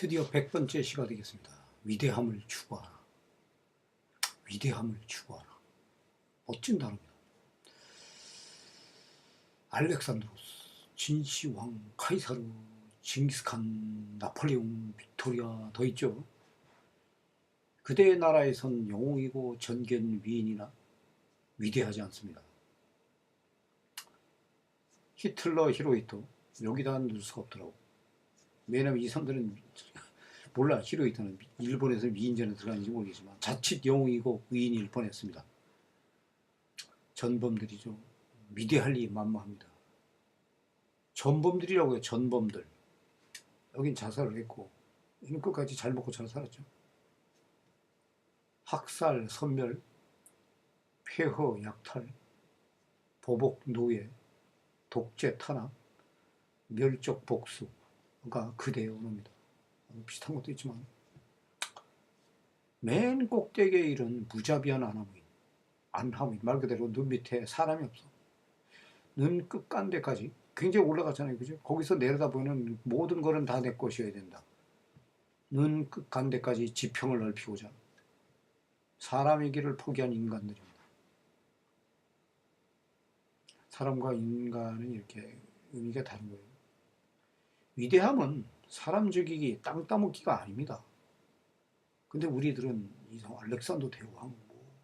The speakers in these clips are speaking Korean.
드디어 100번째 시가 되겠습니다. 위대함을 추구하라. 위대함을 추구하라. 멋진 단어입니다. 알렉산드로스, 진시황, 카이사르, 징기스칸, 나폴레옹, 빅토리아 더 있죠. 그대의 나라에선 영웅이고 전견 위인이나 위대하지 않습니다. 히틀러, 히로히토 여기다 넣을 수가 없더라고. 왜냐면 이 사람들은 몰라 히로히토는 일본에서 위인전에 들어가는지 모르겠지만 자칫 영웅이고 위인일 뻔했습니다. 전범들이죠. 위대할 리 만무합니다. 전범들이라고 해요. 전범들. 여긴 자살을 했고 끝까지 잘 먹고 잘 살았죠. 학살, 선멸, 폐허, 약탈, 보복, 노예, 독재, 탄압, 멸적, 복수 가 그대의 언어입니다. 비슷한 것도 있지만. 맨 꼭대기에 이른 무자비한 안하무인 안하무인 말 그대로 눈 밑에 사람이 없어. 눈 끝간데까지 굉장히 올라갔잖아요. 그죠? 거기서 내려다보면 모든 거는 다 내 것이어야 된다. 눈 끝간데까지 지평을 넓히고자 사람의 길을 포기한 인간들입니다. 사람과 인간은 이렇게 의미가 다른 거예요 위대함은 사람 죽이기, 땅 따먹기가 아닙니다. 근데 우리들은 이성 알렉산더 대왕, 뭐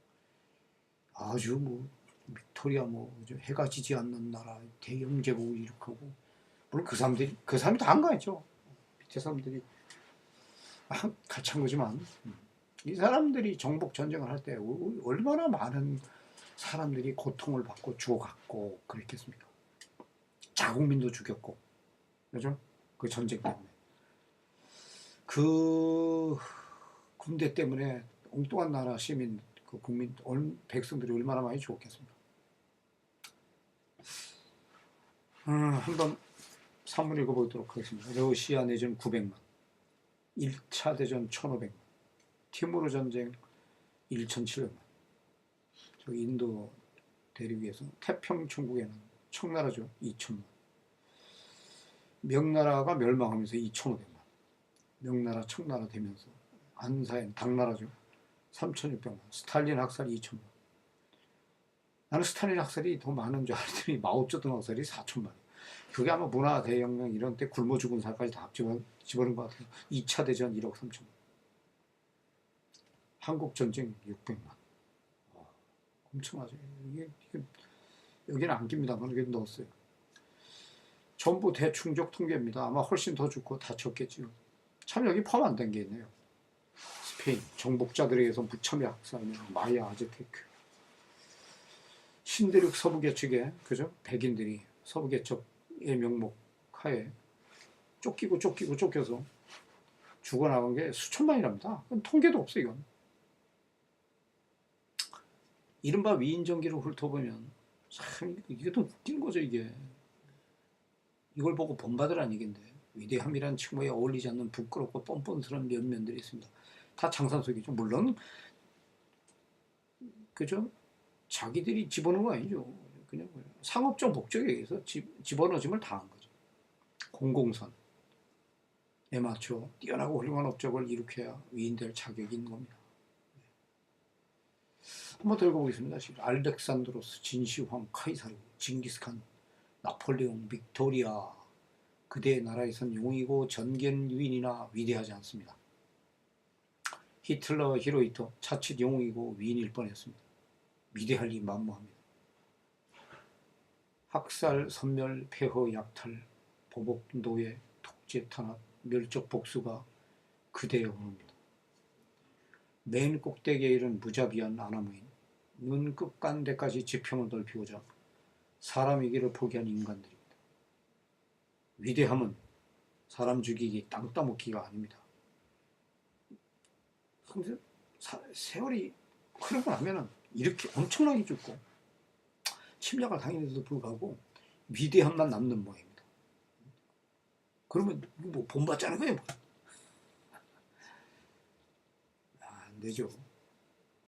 아주 뭐 빅토리아 뭐? 해가 지지 않는 나라 대영 제국을 일으키고 물론 그 사람들이 그 사람이 다 한 거였죠. 밑에 사람들이 아, 같이 한 거지만 이 사람들이 정복 전쟁을 할 때 얼마나 많은 사람들이 고통을 받고 죽어갔고 그랬겠습니까? 자국민도 죽였고 그죠? 그 전쟁 때문에 그 군대 때문에 엉뚱한 나라 시민 그 국민 얼- 백성들이 얼마나 많이 죽었겠습니까? 음, 한번 산문 읽어보도록 하겠습니다. 러시아 내전 900만, 1차 대전 1500만, 티모르 전쟁 1700만, 저 인도 대륙에서 태평 천국에는 청나라죠 2000만, 명나라가 멸망하면서 2500만. 명나라, 청나라 되면서 안사엔 당나라죠. 3,600만. 스탈린 학살이 2천만. 나는 스탈린 학살이 더 많은 줄 알았더니 마오쩌둥 학살이 4천만. 그게 아마 문화 대혁명 이런 때 굶어 죽은 사람까지 다 집어, 집어넣은 것 같아요. 2차 대전 1억 3천만. 한국 전쟁 600만. 어, 엄청나죠. 이게, 이게 여기는 안 깁니다만 여기 넣었어요. 전부 대충적 통계입니다. 아마 훨씬 더 죽고 다쳤겠지요. 참 여기 포함 안 된 게 있네요. 스페인 정복자들에 의해서 무참히 학살하는 마야 아즈테크 신대륙 서부개척에 그죠 백인들이 서부개척의 명목 하에 쫓기고 쫓기고 쫓겨서 죽어나간 게 수천만이랍니다. 통계도 없어 이건. 이른바 위인전기를 훑어보면 참 이게 또 웃긴 거죠 이게. 이걸 보고 본받으라는 얘기인데 위대함이란 칭호에 어울리지 않는 부끄럽고 뻔뻔스러운 면면들이 있습니다. 다 장산 속이죠. 물론 그죠? 자기들이 집어넣은 거 아니죠. 그냥 상업적 목적에 의해서 집, 집어넣어짐을 당한 거죠. 공공선 에 맞춰 뛰어나고 훌륭한 업적을 일으켜야 위인될 자격이 있는 겁니다. 한번 더 읽어보겠습니다. 알렉산드로스, 진시황, 카이사르, 징기스칸, 나폴레옹, 빅토리아 그대의 나라에선 용이고 전견 유인이나 위대하지 않습니다. 히틀러, 히로히토 차칫 영웅이고 위인일 뻔했습니다. 위대할 리 만무합니다. 학살, 선멸, 폐허, 약탈, 보복, 노예, 독재, 탄압, 멸적 복수가 그대의 언어입니다. 맨 꼭대기에 이른 무자비한 아나무인, 눈 끝간데까지 지평을 넓히고자 길을 포기한 인간들입니다. 위대함은 사람 죽이기, 땅 따먹기가 아닙니다. 세월이 흐르고 나면은 이렇게 엄청나게 죽고 침략을 당했는데도 불구하고 위대함만 남는 모양입니다. 그러면 뭐 본받자는 거예요. 뭐. 아, 안 되죠.